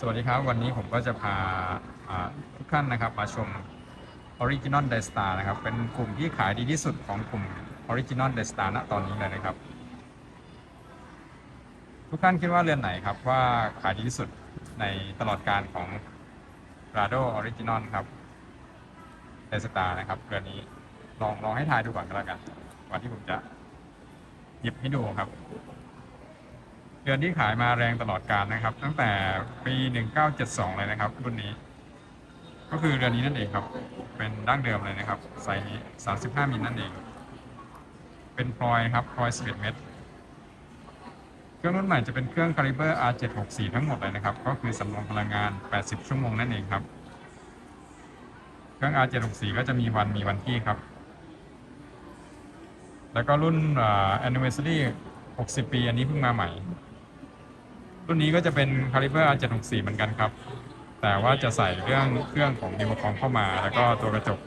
สวัสดีครับ วันนี้ผมก็จะพาทุกท่านนะครับมาชม Original d a y s t a r นะครับ เป็นกลุ่มที่ขายดีที่สุดของกลุ่ม Original d a y s t a r ณตอนนี้เลยนะครับ ทุกท่านคิดว่าเรือนไหนครับว่าขายดีที่สุดในตลอดการของ Rado Original ครับ d a y s t a r นะครับเรือนนี้ลองลองให้ทายดูก่อนก็แล้วกันก่อนที่ผมจะหยิบให้ดูครับ เดือนที่ขายมาแรงตลอดการนะครับ ตั้งแต่ปี 1972 เลยนะครับ รุ่นนี้ ก็คือเรือนนี้นั่นเองครับ เป็นดั้งเดิมเลยนะครับไซส์นี้ 35 มิลนั่นเอง เป็นพลอยครับพลอย 11 เมตรเครื่องรุ่นใหม่จะเป็นเครื่อง Caliber R764 ทั้งหมดเลยนะครับ ก็คือสำรองพลังงาน 80 ชั่วโมงนั่นเองครับ เครื่อง R764 ก็จะมีวันมีวันที่ครับ แล้วก็รุ่น anniversary 60 ปี อันนี้เพิ่งมาใหม่ รุ่นนี้ก็จะเป็น Caliber R764 เหมือนกันครับ แต่ว่าจะใส่เรื่องเครื่องของนิวคอมเข้ามา แล้วก็ตัวกระจก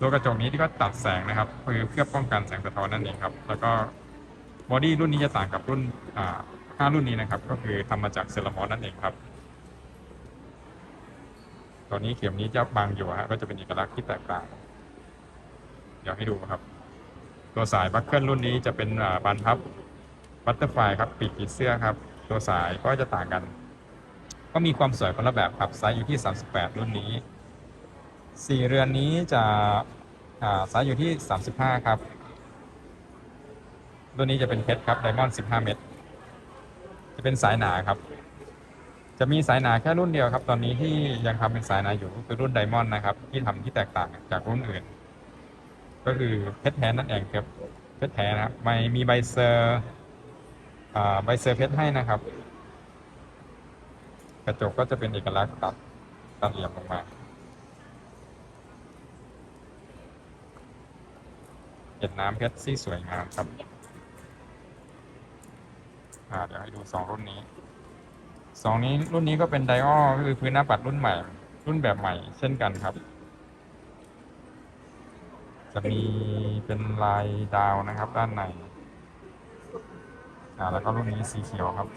ตัวกระจกนี้ที่ก็ตัดแสงนะครับคือเพื่อป้องกันแสงสะท้อนนั่นเองครับ แล้วก็บอดี้รุ่นนี้จะต่างกับรุ่นอ่าห้ารุ่นนี้นะครับ ก็คือทำมาจากเซรามอนนั่นเองครับตอนนี้เข็มนี้จะบางอยู่ฮะก็จะเป็นเอกลักษณ์ที่แตกต่าง เดี๋ยวให้ดูครับ ตัวสายบัคเกิลรุ่นนี้จะเป็นบานพับ บัตเตอร์ไฟครับปีกผีเสื้อครับ ตัวสายก็จะต่างกัน ก็มีความสวยคนละแบบครับไซส์อยู่ที่ 38 รุ่นนี้ 4 เรือนนี้จะอ่าไซส์อยู่ที่ 35 ครับรุ่นนี้จะเป็นเพชรครับไดมอนด์ 15 เม็ดจะเป็นสายหนาครับ จะมีสายหนาแค่รุ่นเดียวครับ ตอนนี้ที่ยังทำเป็นสายหนาอยู่ก็คือรุ่นไดมอนด์นะครับ ที่ทำที่แตกต่างจากรุ่นอื่น ก็คือเพชรแท้นั่นเองครับเพชรแท้นะครับไม่มีใบเซอร์ ใบเซอร์เพชรให้นะครับ กระจกก็จะเป็นเอกลักษณ์ตัดตัดเหลี่ยมลงมาเห็ดน้ำเพชรที่สวยงามครับเดี๋ยวให้ดูสองรุ่นนี้สองนี้รุ่นนี้ก็เป็นไดออก็คือพื้นหน้าปัดรุ่นใหม่ รุ่นแบบใหม่ เช่นกันครับ จะมีเป็นลายดาวนะครับด้านใน อ่าแล้วก็รุ่นนี้สีเขียวครับ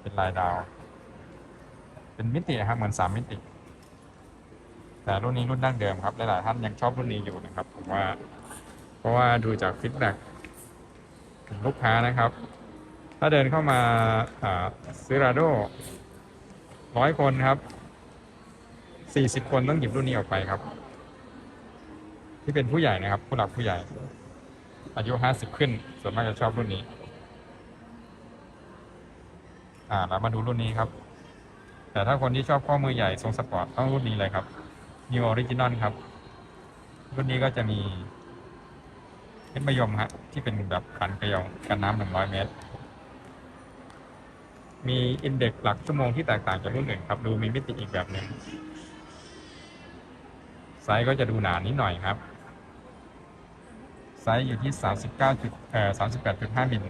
เป็นลายดาว เป็นมิติครับเหมือนสามมิติ แต่รุ่นนี้รุ่นดั้งเดิมครับหลายๆท่านยังชอบรุ่นนี้อยู่นะครับผมว่า เพราะว่าดูจากฟีดแบ็กของลูกค้านะครับ ถ้าเดินเข้ามาอ่าซื้อราโดร้อยคนครับสี่สิบคนต้องหยิบรุ่นนี้ออกไปครับ ที่เป็นผู้ใหญ่นะครับ ผู้หลักผู้ใหญ่ อายุห้าสิบขึ้น ส่วนมากจะชอบรุ่นนี้ อ่าเรามาดูรุ่นนี้ครับ แต่ถ้าคนที่ชอบข้อมือใหญ่ทรงสปอร์ตต้องรุ่นนี้เลยครับ New Original ครับ รุ่นนี้ก็จะมีเพชรมยมฮะที่เป็นแบบกันกระยองกันน้ำหนึ่งร้อยเมตร มีอินเด็กซ์หลักชั่วโมงที่แตกต่างจากรุ่นอื่นครับ ดูมีมิติอีกแบบหนึ่งไซส์ก็จะดูหนานิดหน่อยครับ ไซส์อยู่ที่ 39จุดเอ่อ38.5มิล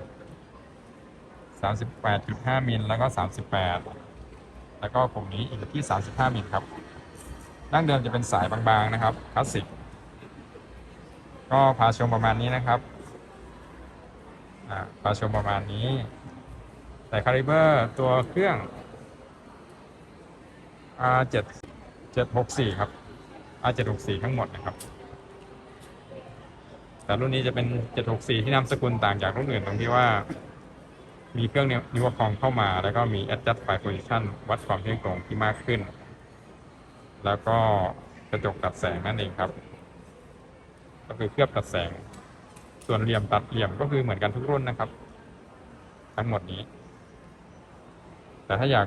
38.5มิลแล้วก็ 38 แล้วก็กลุ่มนี้อีกที่ 35มิลครับดั้งเดิมจะเป็นสายบางๆนะครับคลาสสิกก็พาชมประมาณนี้นะครับอ่าพาชมประมาณนี้แต่คาลิเบอร์ตัวเครื่อง R7 764 ครับ R764 ทั้งหมดนะครับ แต่รุ่นนี้จะเป็น 764 ที่นามสกุลต่างจากรุ่นอื่นตรงที่ว่า มีเครื่องนิวคอมเข้ามา แล้วก็มี adjust by position วัดความเที่ยงตรงที่มากขึ้น แล้วก็กระจกตัดแสงนั่นเองครับ ก็คือเคลือบตัดแสง ส่วนเหลี่ยมตัดเหลี่ยมก็คือเหมือนกันทุกรุ่นนะครับ ทั้งหมดนี้ แต่ถ้าอยาก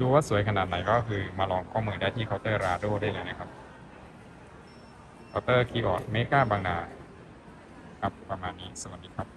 ดูว่าสวยขนาดไหนก็คือมาลองข้อมือได้ที่เคาน์เตอร์ราโดได้เลยนะครับเคาน์เตอร์คีย์บอร์ดเมกาบางนา ครับ ประมาณนี้ สวัสดีครับ